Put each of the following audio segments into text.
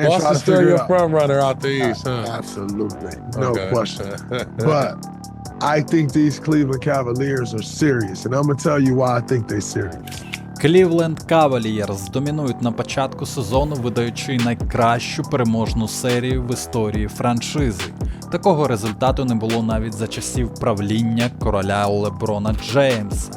and try to Boston's still your front runner out the East, huh? Absolutely, no Okay. question. But I think these Cleveland Cavaliers are serious, and I'm gonna tell you why I think they're serious. Cleveland Cavaliers домінують на початку сезону, видаючи найкращу переможну серію в історії франшизи. Такого результату не було навіть за часів правління короля Леброна Джеймса.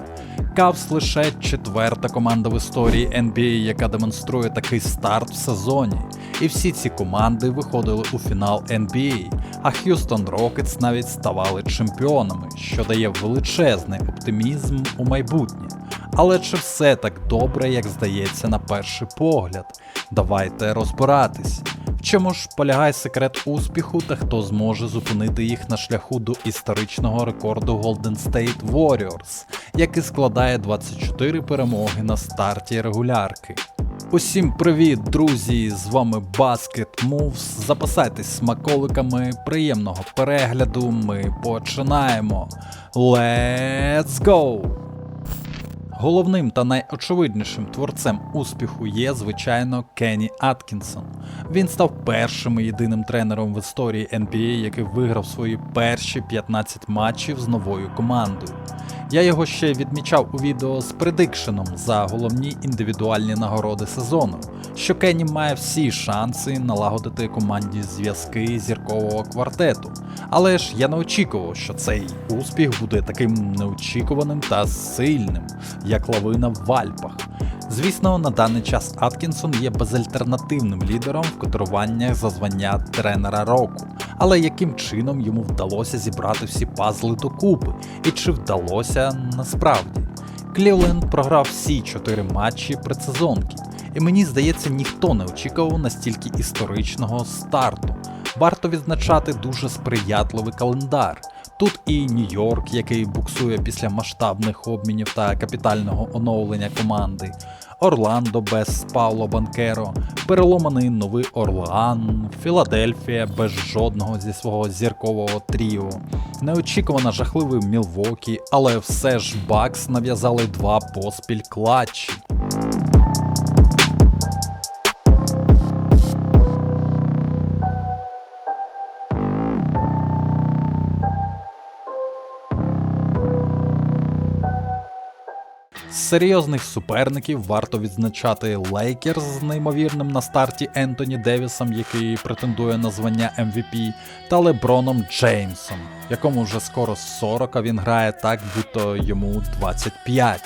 Кавс лише четверта команда в історії NBA, яка демонструє такий старт в сезоні. І всі ці команди виходили у фінал NBA, а Х'юстон Рокетс навіть ставали чемпіонами, що дає величезний оптимізм у майбутнє. Але чи все так добре, як здається на перший погляд? Давайте розбиратись. Чому ж полягає секрет успіху та хто зможе зупинити їх на шляху до історичного рекорду Golden State Warriors, який складає 24 перемоги на старті регулярки. Усім привіт, друзі! З вами Basket Moves. Запасайтесь смаколиками, приємного перегляду. Ми починаємо. Let's go! Головним та найочевиднішим творцем успіху є, звичайно, Кенні Аткінсон. Він став першим і єдиним тренером в історії NBA, який виграв свої перші 15 матчів з новою командою. Я його ще відмічав у відео з предикшеном за головні індивідуальні нагороди сезону, що Кенні має всі шанси налагодити команді зв'язки зіркового квартету. Але ж я не очікував, що цей успіх буде таким неочікуваним та сильним, як лавина в Альпах. Звісно, на даний час Аткінсон є безальтернативним лідером в котируваннях за звання тренера року. Але яким чином йому вдалося зібрати всі пазли докупи, і чи вдалося насправді? Клівленд програв всі чотири матчі предсезонки, і мені здається, ніхто не очікував настільки історичного старту. Варто відзначати дуже сприятливий календар. Тут і Нью-Йорк, який буксує після масштабних обмінів та капітального оновлення команди, Орландо без Пауло Банкеро, переломаний Новий Орлеан, Філадельфія без жодного зі свого зіркового тріо, неочікувано жахливий Мілвокі, але все ж Бакс нав'язали два поспіль клатчі. Серйозних суперників варто відзначати Лейкерс з неймовірним на старті Ентоні Девісом, який претендує на звання MVP, та Леброном Джеймсом, якому вже скоро 40, а він грає так, будто йому 25.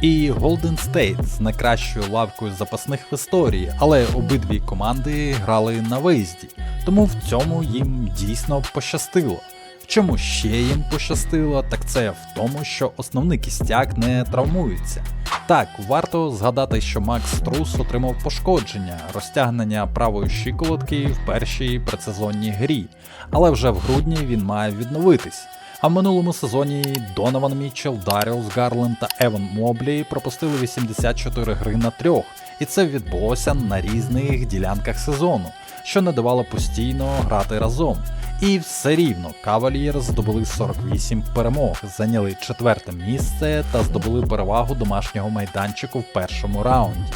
І Golden State з найкращою лавкою запасних в історії, але обидві команди грали на виїзді, тому в цьому їм дійсно пощастило. В чому ще їм пощастило, так це в тому, що основний кістяк не травмується. Так, варто згадати, що Макс Трус отримав пошкодження, розтягнення правої щиколотки в першій предсезонній грі, але вже в грудні він має відновитись. А в минулому сезоні Донован Мітчелл, Даріус Гарленд та Еван Моблі пропустили 84 гри на трьох, і це відбулося на різних ділянках сезону, що не давало постійно грати разом. І все рівно Кавалієр здобули 48 перемог, зайняли четверте місце та здобули перевагу домашнього майданчику в першому раунді.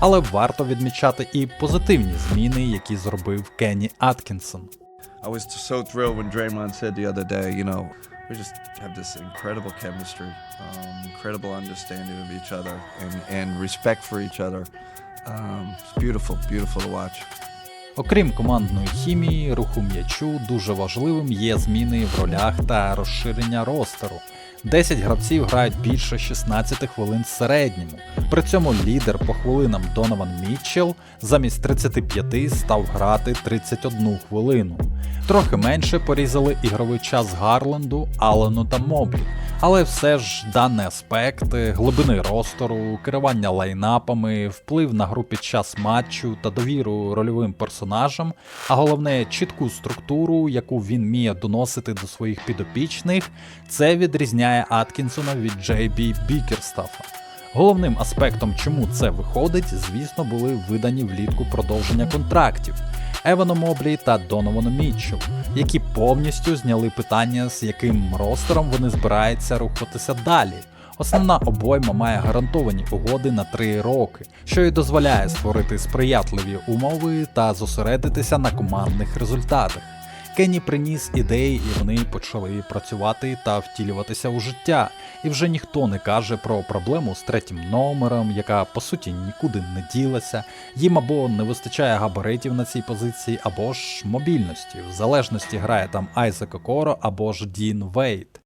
Але варто відмічати і позитивні зміни, які зробив Кенні Аткінсон. I was so thrilled when Draymond said the other day, you know, we just have this incredible chemistry, um, incredible understanding of each other, and, and respect for each other. Um, it's beautiful, beautiful to watch. Окрім командної хімії, руху м'ячу, дуже важливим є зміни в ролях та розширення ростеру. 10 гравців грають більше 16 хвилин в середньому. При цьому лідер по хвилинам Донован Мітчелл замість 35 став грати 31 хвилину. Трохи менше порізали ігровий час Гарленду, Аллену та Моблі. Але все ж даний аспект е, глибини ростеру, керування лайнапами, вплив на гру під час матчу та довіру рольовим персонажам, а головне чітку структуру, яку він вміє доносити до своїх підопічних, це відрізняє Аткінсона від Джей Бі Бікерстафа. Головним аспектом, чому це виходить, звісно, були видані влітку продовження контрактів. Евану Моблі та Доновану Мітчу, які повністю зняли питання, з яким ростером вони збираються рухатися далі. Основна обойма має гарантовані угоди на 3 роки, що й дозволяє створити сприятливі умови та зосередитися на командних результатах. Кенні приніс ідеї, і вони почали працювати та втілюватися у життя. І вже ніхто не каже про проблему з третім номером, яка по суті нікуди не ділася. Їм або не вистачає габаритів на цій позиції, або ж мобільності. В залежності грає там Айзек Окоро або ж Дін Вейт.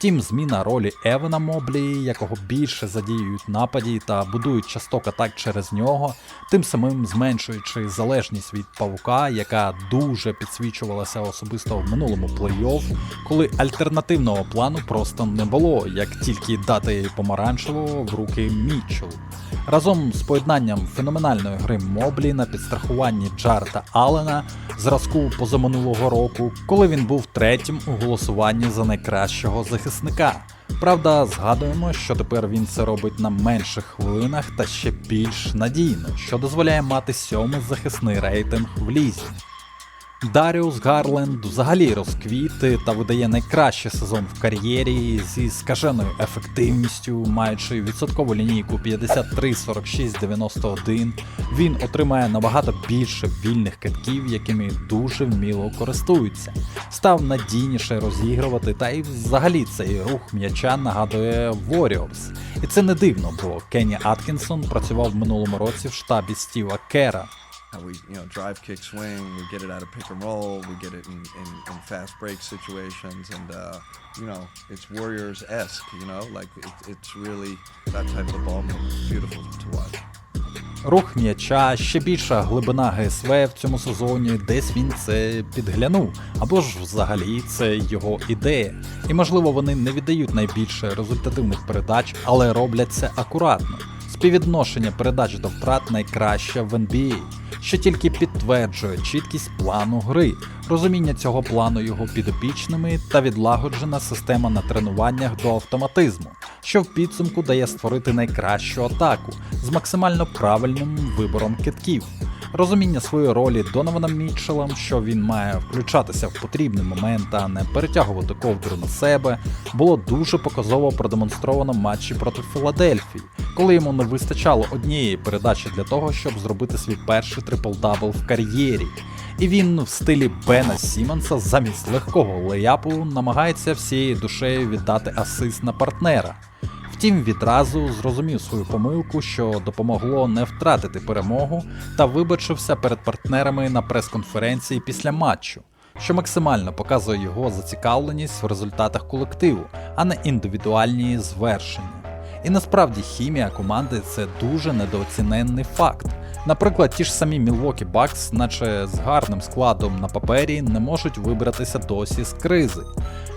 Втім, зміна ролі Евана Моблі, якого більше задіюють нападі та будують часток атак через нього, тим самим зменшуючи залежність від павука, яка дуже підсвічувалася особисто в минулому плей-офф, коли альтернативного плану просто не було, як тільки дати помаранчевого в руки Мітчелу. Разом з поєднанням феноменальної гри Моблі на підстрахуванні Джарта Аллена зразку позаминулого року, коли він був третім у голосуванні за найкращого захисника. Правда, згадуємо, що тепер він це робить на менших хвилинах та ще більш надійно, що дозволяє мати сьомий захисний рейтинг в лізі. Даріус Гарленд взагалі розквіт та видає найкращий сезон в кар'єрі зі скаженою ефективністю, маючи відсоткову лінійку 53, 46, 91. Він отримає набагато більше вільних китків, якими дуже вміло користуються. Став надійніше розігрувати, та й взагалі цей рух м'яча нагадує Warriors. І це не дивно, бо Кенні Аткінсон працював в минулому році в штабі Стіва Кера. How we, you know, drive, kick, swing. We get it out of pick and roll. We get it in, in, in fast break situations, and uh, you know, it's Warriors esque. You know, like it, it's really that type of ball movement. Beautiful to watch. Рух м'яча, ще більша глибина ГСВ в цьому сезоні, десь він це підглянув, або ж взагалі це його ідея. І можливо вони не віддають найбільше результативних передач, але роблять це акуратно. Співвідношення передач до втрат найкраще в NBA, що тільки підтверджує чіткість плану гри, розуміння цього плану його підопічними та відлагоджена система на тренуваннях до автоматизму, що в підсумку дає створити найкращу атаку з максимально правильним вибором китків. Розуміння своєї ролі Донованом Мітчелом, що він має включатися в потрібний момент, а не перетягувати ковдру на себе, було дуже показово продемонстровано в матчі проти Філадельфії, коли йому не вистачало однієї передачі для того, щоб зробити свій перший трипл-дабл в кар'єрі. І він в стилі Бена Сімонса замість легкого леяпу намагається всією душею віддати асист на партнера. Втім, відразу зрозумів свою помилку, що допомогло не втратити перемогу, та вибачився перед партнерами на прес-конференції після матчу, що максимально показує його зацікавленість в результатах колективу, а не індивідуальні звершення. І насправді хімія команди це дуже недооціненний факт. Наприклад, ті ж самі Milwaukee Bucks, наче з гарним складом на папері, не можуть вибратися досі з кризи.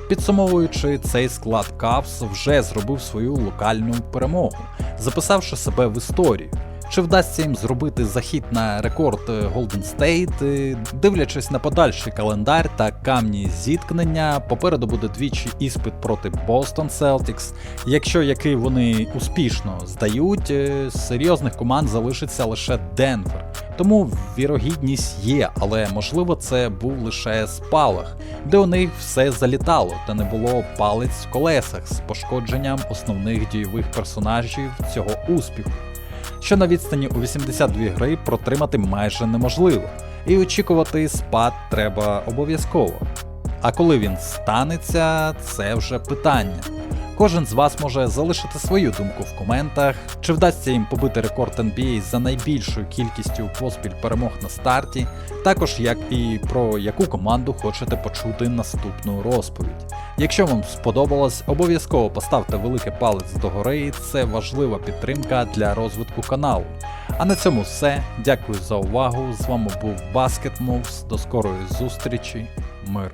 Підсумовуючи, цей склад Кавс вже зробив свою локальну перемогу, записавши себе в історію. Чи вдасться їм зробити захід на рекорд е, Golden State, Е, дивлячись на подальший календар та камні зіткнення, попереду буде двічі іспит проти Boston Celtics. Якщо який вони успішно здають, е, з серйозних команд залишиться лише Денвер. Тому вірогідність є, але можливо це був лише спалах, де у них все залітало та не було палець в колесах з пошкодженням основних дійових персонажів цього успіху що на відстані у 82 гри протримати майже неможливо, і очікувати спад треба обов'язково. А коли він станеться, це вже питання. Кожен з вас може залишити свою думку в коментах, чи вдасться їм побити рекорд NBA за найбільшою кількістю поспіль перемог на старті, також як і про яку команду хочете почути наступну розповідь. Якщо вам сподобалось, обов'язково поставте великий палець догори, це важлива підтримка для розвитку каналу. А на цьому все. Дякую за увагу. З вами був Basket Moves. До скорої зустрічі. Мир.